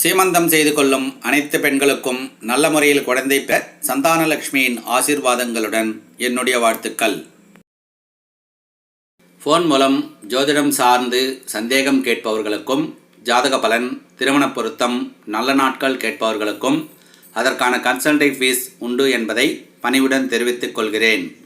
சீமந்தம் செய்து கொள்ளும் அனைத்து பெண்களுக்கும் நல்ல முறையில் குழந்தை பெற சந்தானலட்சுமியின் ஆசீர்வாதங்களுடன் என்னுடைய வாழ்த்துக்கள். ஃபோன் மூலம் ஜோதிடம் சார்ந்து சந்தேகம் கேட்பவர்களுக்கும் ஜாதக பலன் திருமண பொருத்தம் நல்ல நாட்கள் கேட்பவர்களுக்கும் அதற்கான கன்சல்டை ஃபீஸ் உண்டு என்பதை பணிவுடன் தெரிவித்துக் கொள்கிறேன்.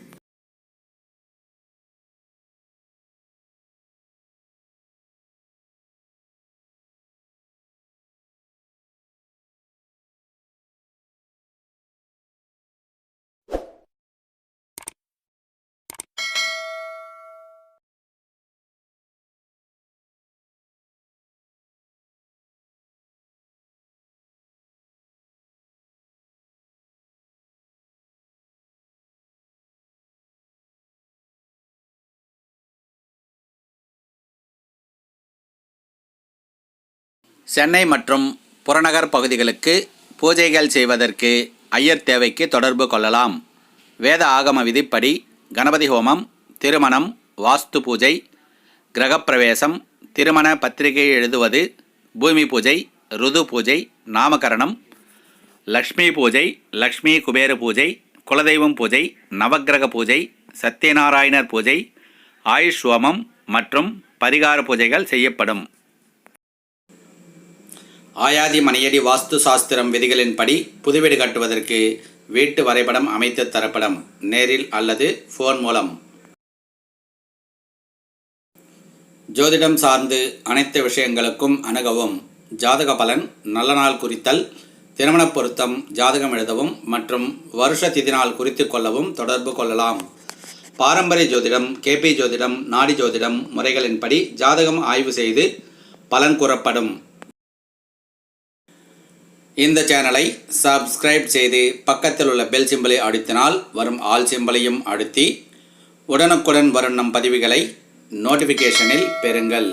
சென்னை மற்றும் புறநகர் பகுதிகளுக்கு பூஜைகள் செய்வதற்கு ஐயர் தேவைக்கு தொடர்பு கொள்ளலாம். வேத ஆகம விதிப்படி கணபதி ஹோமம் திருமணம் வாஸ்து பூஜை கிரகப்பிரவேசம் திருமண பத்திரிகை எழுதுவது பூமி பூஜை ருது பூஜை நாமகரணம் லக்ஷ்மி பூஜை லக்ஷ்மி குபேர பூஜை குலதெய்வம் பூஜை நவக்கிரக பூஜை சத்யநாராயணர் பூஜை ஆயுஷ் ஹோமம் மற்றும் பரிகார பூஜைகள் செய்யப்படும். ஆயாதி மணியடி வாஸ்து சாஸ்திரம் விதிகளின்படி புதுவீடு கட்டுவதற்கு வீட்டு வரைபடம் அமைத்து தரப்படும். நேரில் அல்லது ஃபோன் மூலம். ஜோதிடம் சார்ந்து அனைத்து விஷயங்களுக்கும் அணுகவும். ஜாதக பலன் நல்ல நாள் குறித்தல் திருமணப் பொருத்தம் ஜாதகம் எழுதவும் மற்றும் வருஷ திதி நாள் குறித்து கொள்ளவும் தொடர்பு கொள்ளலாம். பாரம்பரிய ஜோதிடம் கேபி ஜோதிடம் நாடி ஜோதிடம் முறைகளின்படி ஜாதகம் ஆய்வு செய்து பலன் கூறப்படும். இந்த சேனலை சப்ஸ்கிரைப் செய்து பக்கத்தில் உள்ள பெல் சிம்பலை அழுத்தினால் வரும் ஆல் சிம்பலையும் அழுத்தி உடனுக்குடன் வரும் நம் பதிவுகளை நோட்டிஃபிகேஷனில் பெறுங்கள்.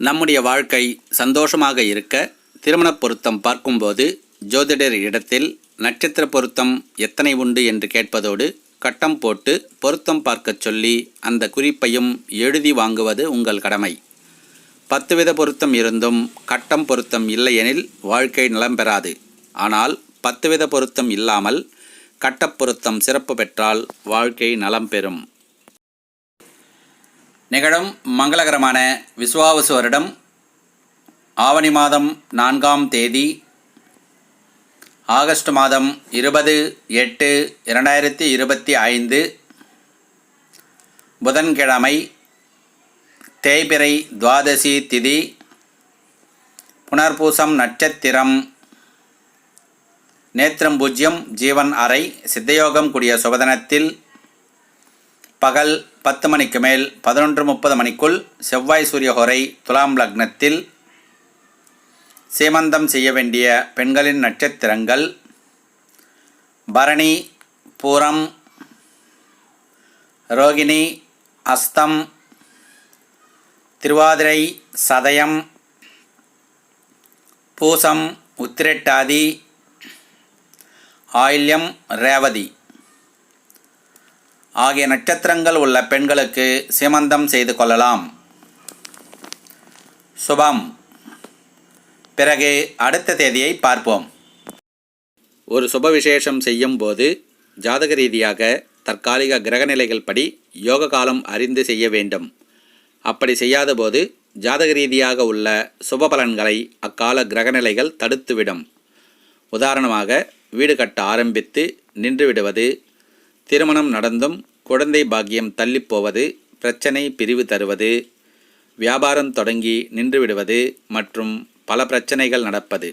நம்முடைய வாழ்க்கை சந்தோஷமாக இருக்க திருமணப் பொருத்தம் பார்க்கும்போது ஜோதிடர் இடத்தில் நட்சத்திர பொருத்தம் எத்தனை உண்டு என்று கேட்பதோடு கட்டம் போட்டு பொருத்தம் பார்க்கச் சொல்லி அந்த குறிப்பையும் எழுதி வாங்குவது உங்கள் கடமை. பத்து வித பொருத்தம் இருந்தும் கட்டம் பொருத்தம் இல்லையெனில் வாழ்க்கை நலம் பெறாது. ஆனால் பத்து வித பொருத்தம் இல்லாமல் கட்டப் பொருத்தம் சிறப்பு பெற்றால் வாழ்க்கை நலம் பெறும். நிகழும் மங்களகரமான விஸ்வாவசு வருடம் ஆவணி மாதம் நான்காம் தேதி ஆகஸ்ட் மாதம் இருபது எட்டு இரண்டாயிரத்தி இருபத்தி ஐந்து. புதன்கிழமை தேய்பிரை துவாதசி திதி புனர்பூசம் நட்சத்திரம் நேத்திரம் பூஜ்யம் ஜீவன் அறை சித்தயோகம் கூடிய சுபதனத்தில் பகல் பத்து மணிக்கு மேல் பதினொன்று முப்பது மணிக்குள் செவ்வாய் சூரியஹோரை துலாம் லக்னத்தில் சீமந்தம் செய்ய வேண்டிய பெண்களின் நட்சத்திரங்கள் பரணி பூரம் ரோகிணி அஸ்தம் திருவாதிரை சதயம் பூசம் உத்திரட்டாதி ஆயில்யம் ரேவதி ஆகிய நட்சத்திரங்கள் உள்ள பெண்களுக்கு சீமந்தம் செய்து கொள்ளலாம். சுபம். பிறகு அடுத்த தேதியை பார்ப்போம். ஒரு சுப விசேஷம் செய்யும் போது ஜாதக ரீதியாக தற்காலிக கிரகநிலைகள் படி யோக காலம் அறிந்து செய்ய வேண்டும். அப்படி செய்யாதபோது ஜாதக ரீதியாக உள்ள சுப பலன்களை அக்கால கிரகநிலைகள் தடுத்துவிடும். உதாரணமாக வீடு கட்ட ஆரம்பித்து நின்றுவிடுவது திருமணம் நடந்தும் குழந்தை பாக்கியம் தள்ளிப்போவது பிரச்சனை பிரிவு தருவது வியாபாரம் தொடங்கி நின்றுவிடுவது மற்றும் பல பிரச்சனைகள் நடப்பது.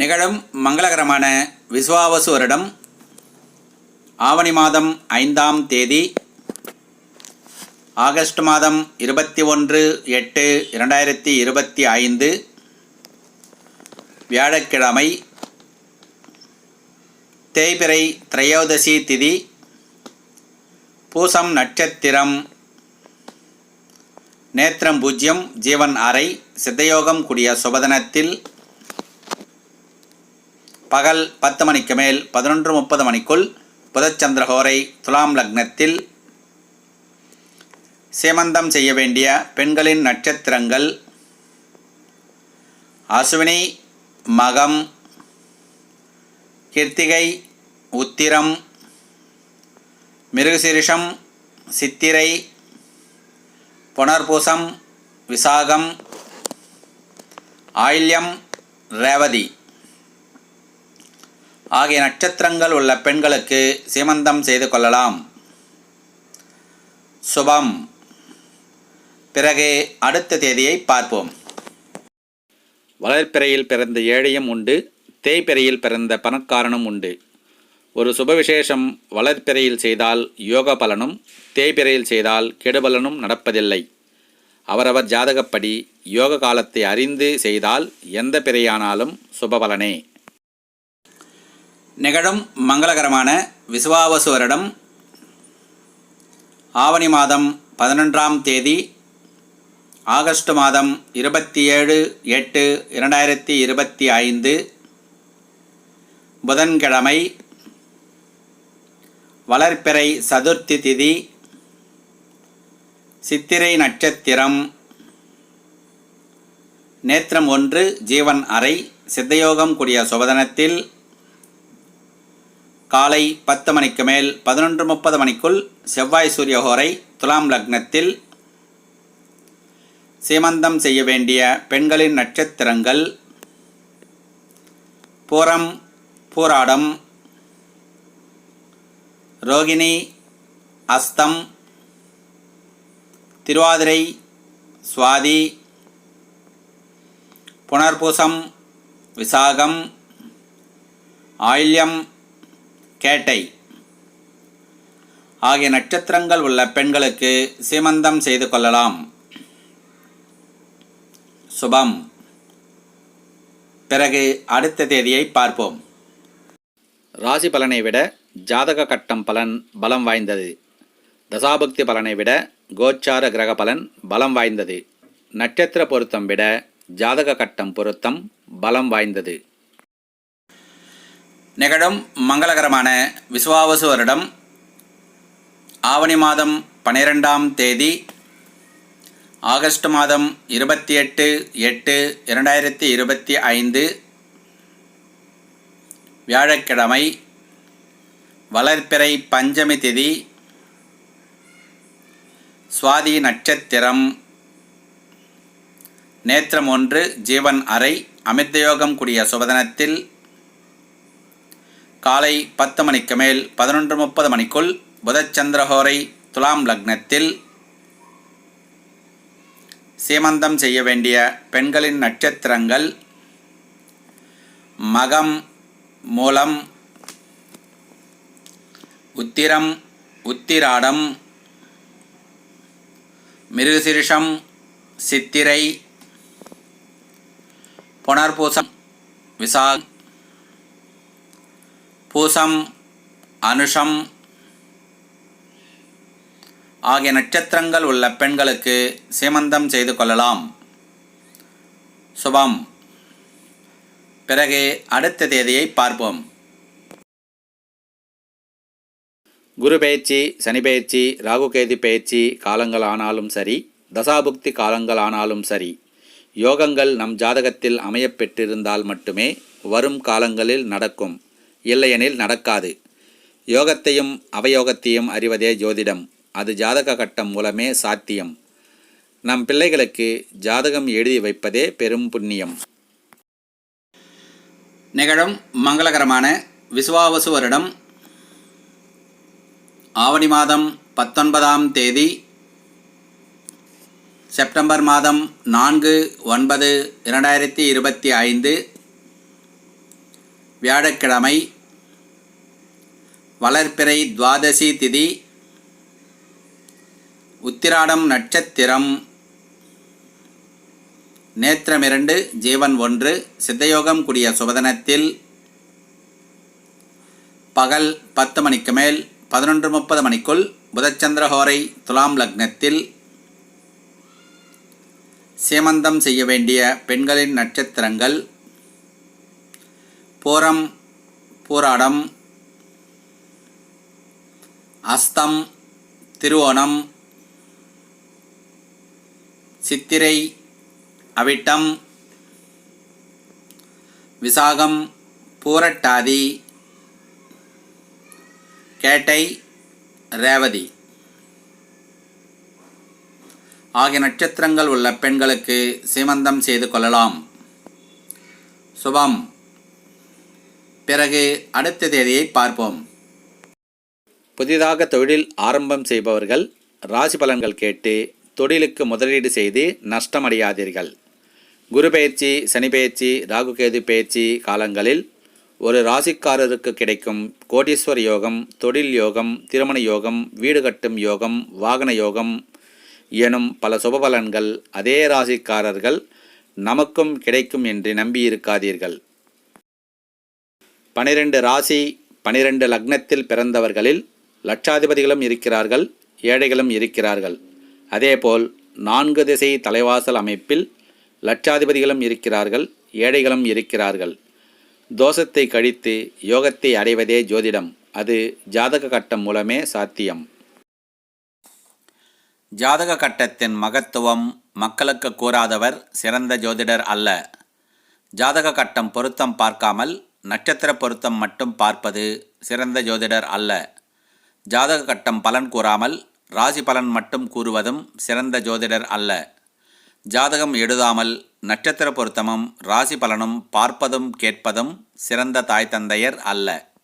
நிகழும் மங்களகரமான விஸ்வாவசு வருடம் ஆவணி மாதம் ஐந்தாம் தேதி ஆகஸ்ட் மாதம் இருபத்தி ஒன்று எட்டு இரண்டாயிரத்தி இருபத்தி ஐந்து வியாழக்கிழமை தேய்பிறை திரையோதசி திதி பூசம் நட்சத்திரம் நேத்திரம் பூஜ்யம் ஜீவன் அறை சித்தயோகம் கூடிய சுபதனத்தில் பகல் பத்து மணிக்கு மேல் பதினொன்று முப்பது மணிக்குள் புதச்சந்திரகோரை துலாம் லக்னத்தில் சேமந்தம் செய்ய வேண்டிய பெண்களின் நட்சத்திரங்கள். அசுவினி மகம் கிருத்திகை உத்திரம் மிருகசிரிஷம் சித்திரை புனர்பூசம் விசாகம் ஆயில்யம் ரேவதி. ஆகிய நட்சத்திரங்கள் உள்ள பெண்களுக்கு சீமந்தம் செய்து கொள்ளலாம். சுபம். பிறகு அடுத்த தேதியை பார்ப்போம். வளர்ப்பிறையில் பிறந்த ஏழையும் உண்டு தேய்பிறையில் பிறந்த பணக்காரனும் உண்டு. ஒரு சுபவிசேஷம் வளர்ப்பிறையில் செய்தால் யோக பலனும் தேய்பிறையில் செய்தால் கெடுபலனும் நடப்பதில்லை. அவரவர் ஜாதகப்படி யோக காலத்தை அறிந்து செய்தால் எந்த பிறையானாலும் சுபபலனே நிகழும் மங்களகரமான விசுவாவசு வருடம் ஆவணி மாதம் பதினொன்றாம் தேதி ஆகஸ்ட் மாதம் இருபத்தி ஏழு எட்டு இரண்டாயிரத்தி இருபத்தி ஐந்து புதன்கிழமை வளர்ப்பிறை சதுர்த்தி திதி சித்திரை நட்சத்திரம் நேத்திரம் ஒன்று ஜீவன் அறை சித்தயோகம் கூடிய சுபதனத்தில் காலை பத்து மணிக்கு மேல் பதினொன்று முப்பது மணிக்குள் செவ்வாய் சூரியகோரை துலாம் லக்னத்தில் சீமந்தம் செய்ய வேண்டிய பெண்களின் நட்சத்திரங்கள். பூரம் பூராடம் ரோகிணி அஸ்தம் திருவாதிரை சுவாதி புனர்பூசம் விசாகம் ஆயில்யம் கேட்டை. ஆகிய நட்சத்திரங்கள் உள்ள பெண்களுக்கு சீமந்தம் செய்து கொள்ளலாம். சுபம். பிறகு அடுத்த தேதியை பார்ப்போம். ராசி பலனை விட ஜாதக கட்டம் பலன் பலம் வாய்ந்தது. தசாபக்தி பலனை விட கோச்சார கிரக பலன் பலம் வாய்ந்தது. நட்சத்திர பொருத்தம் விட ஜாதக கட்டம் பொருத்தம் பலம் வாய்ந்தது. நிகழும் மங்களகரமான விசுவாவசு வருடம் ஆவணி மாதம் பனிரெண்டாம் தேதி ஆகஸ்ட் மாதம் இருபத்தி எட்டு எட்டு இரண்டாயிரத்தி இருபத்தி ஐந்து வியாழக்கிழமை வளர்ப்பிறை பஞ்சமி திதி சுவாதி நட்சத்திரம். நேத்திரம் ஒன்று ஜீவன் அறை அமிர்தயோகம் கூடிய சுபதனத்தில் காலை பத்து மணிக்கு மேல் பதினொன்று முப்பது மணிக்குள் புதச்சந்திரஹோரை துலாம் லக்னத்தில் சீமந்தம் செய்ய வேண்டிய பெண்களின் நட்சத்திரங்கள் மகம் மூலம் உத்திரம் உத்திராடம் மிருகசிருஷம் சித்திரை புனர்பூசம் விசா பூசம் அனுஷம் ஆகிய நட்சத்திரங்கள் உள்ள பெண்களுக்கு சீமந்தம் செய்து கொள்ளலாம். சுபம். பிறகு அடுத்த தேதியை பார்ப்போம். குரு பயிற்சி சனி பயிற்சி ராகுகேது பயிற்சி காலங்கள் ஆனாலும் சரி தசாபுக்தி காலங்கள் ஆனாலும் சரி யோகங்கள் நம் ஜாதகத்தில் அமையப்பெற்றிருந்தால் மட்டுமே வரும் காலங்களில் நடக்கும் இல்லையெனில் நடக்காது. யோகத்தையும் அவயோகத்தையும் அறிவதே ஜோதிடம். அது ஜாதக கட்டம் மூலமே சாத்தியம். நம் பிள்ளைகளுக்கு ஜாதகம் எழுதி வைப்பதே பெரும் புண்ணியம். நிகழும் மங்களகரமான விசுவாவசு வருடம் ஆவணி மாதம் பத்தொன்பதாம் தேதி செப்டம்பர் மாதம் நான்கு ஒன்பது இரண்டாயிரத்தி இருபத்தி ஐந்து வியாழக்கிழமை வளர்ப்பிறை துவாதசி திதி உத்திராடம் நட்சத்திரம். நேத்திரமிரண்டு ஜீவன் ஒன்று சித்தயோகம் கூடிய சுபதனத்தில் பகல் பத்து மணிக்கு மேல் பதினொன்று முப்பது மணிக்குள் புதச்சந்திரஹோரை துலாம் லக்னத்தில் சீமந்தம் செய்ய வேண்டிய பெண்களின் நட்சத்திரங்கள் பூரம் பூராடம் அஸ்தம் திருவோணம் சித்திரை அவிட்டம் விசாகம் பூரட்டாதி கேட்டை ரேவதி. ஆகிய நட்சத்திரங்கள் உள்ள பெண்களுக்கு சீமந்தம் செய்து கொள்ளலாம். சுபம். பிறகு அடுத்த தேதியை பார்ப்போம். புதிதாக தொழில் ஆரம்பம் செய்பவர்கள் ராசி பலன்கள் கேட்டு தொழிலுக்கு முதலீடு செய்து நஷ்டமடையாதீர்கள். குரு பயிற்சி சனி பயிற்சி ராகுகேது பயிற்சி காலங்களில் ஒரு ராசிக்காரருக்கு கிடைக்கும் கோடீஸ்வர யோகம் தொழில் யோகம் திருமண யோகம் வீடு கட்டும் யோகம் வாகன யோகம் எனும் பல சுபபலன்கள் அதே ராசிக்காரர்கள் நமக்கும் கிடைக்கும் என்று நம்பியிருக்காதீர்கள் பனிரெண்டு ராசி பனிரெண்டு லக்னத்தில் பிறந்தவர்களில் லட்சாதிபதிகளும் இருக்கிறார்கள் ஏழைகளும் இருக்கிறார்கள். அதேபோல் நான்கு திசை தலைவாசல் அமைப்பில் லட்சாதிபதிகளும் இருக்கிறார்கள் ஏழைகளும் இருக்கிறார்கள். தோஷத்தை கழித்து யோகத்தை அடைவதே ஜோதிடம். அது ஜாதக கட்டம் மூலமே சாத்தியம். ஜாதக கட்டத்தின் மகத்துவம் மக்களுக்கு கூறாதவர் சிறந்த ஜோதிடர் அல்ல. ஜாதக கட்டம் பொருத்தம் பார்க்காமல் நட்சத்திர பொருத்தம் மட்டும் பார்ப்பது சிறந்த ஜோதிடர் அல்ல. ஜாதக கட்டம் பலன் கூறாமல் ராசி பலன் மட்டும் கூறுவதும் சிறந்த ஜோதிடர் அல்ல. ஜாதகம் எழுதாமல் நட்சத்திர பொருத்தமும் ராசி பலனும் பார்ப்பதும் கேட்பதும் சிறந்த தாய் தந்தையர் அல்ல.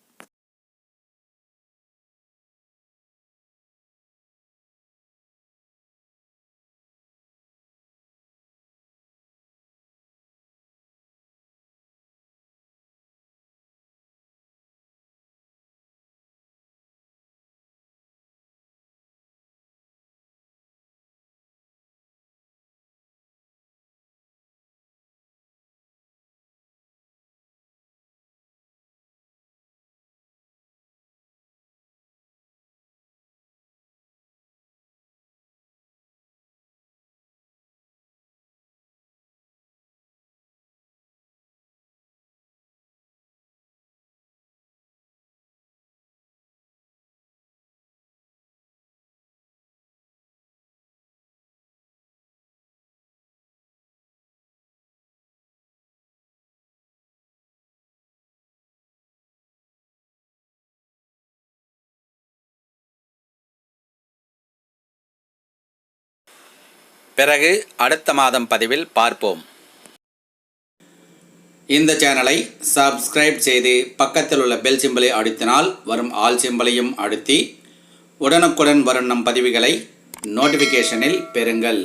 பிறகு அடுத்த மாதம் பதிவில் பார்ப்போம். இந்த சேனலை சப்ஸ்கிரைப் செய்து பக்கத்தில் உள்ள பெல் சிம்பிளை அழுத்தினால் வரும் ஆல் சிம்பலையும் அழுத்தி உடனுக்குடன் வரும் நம் பதிவுகளை நோட்டிஃபிகேஷனில் பெறுங்கள்.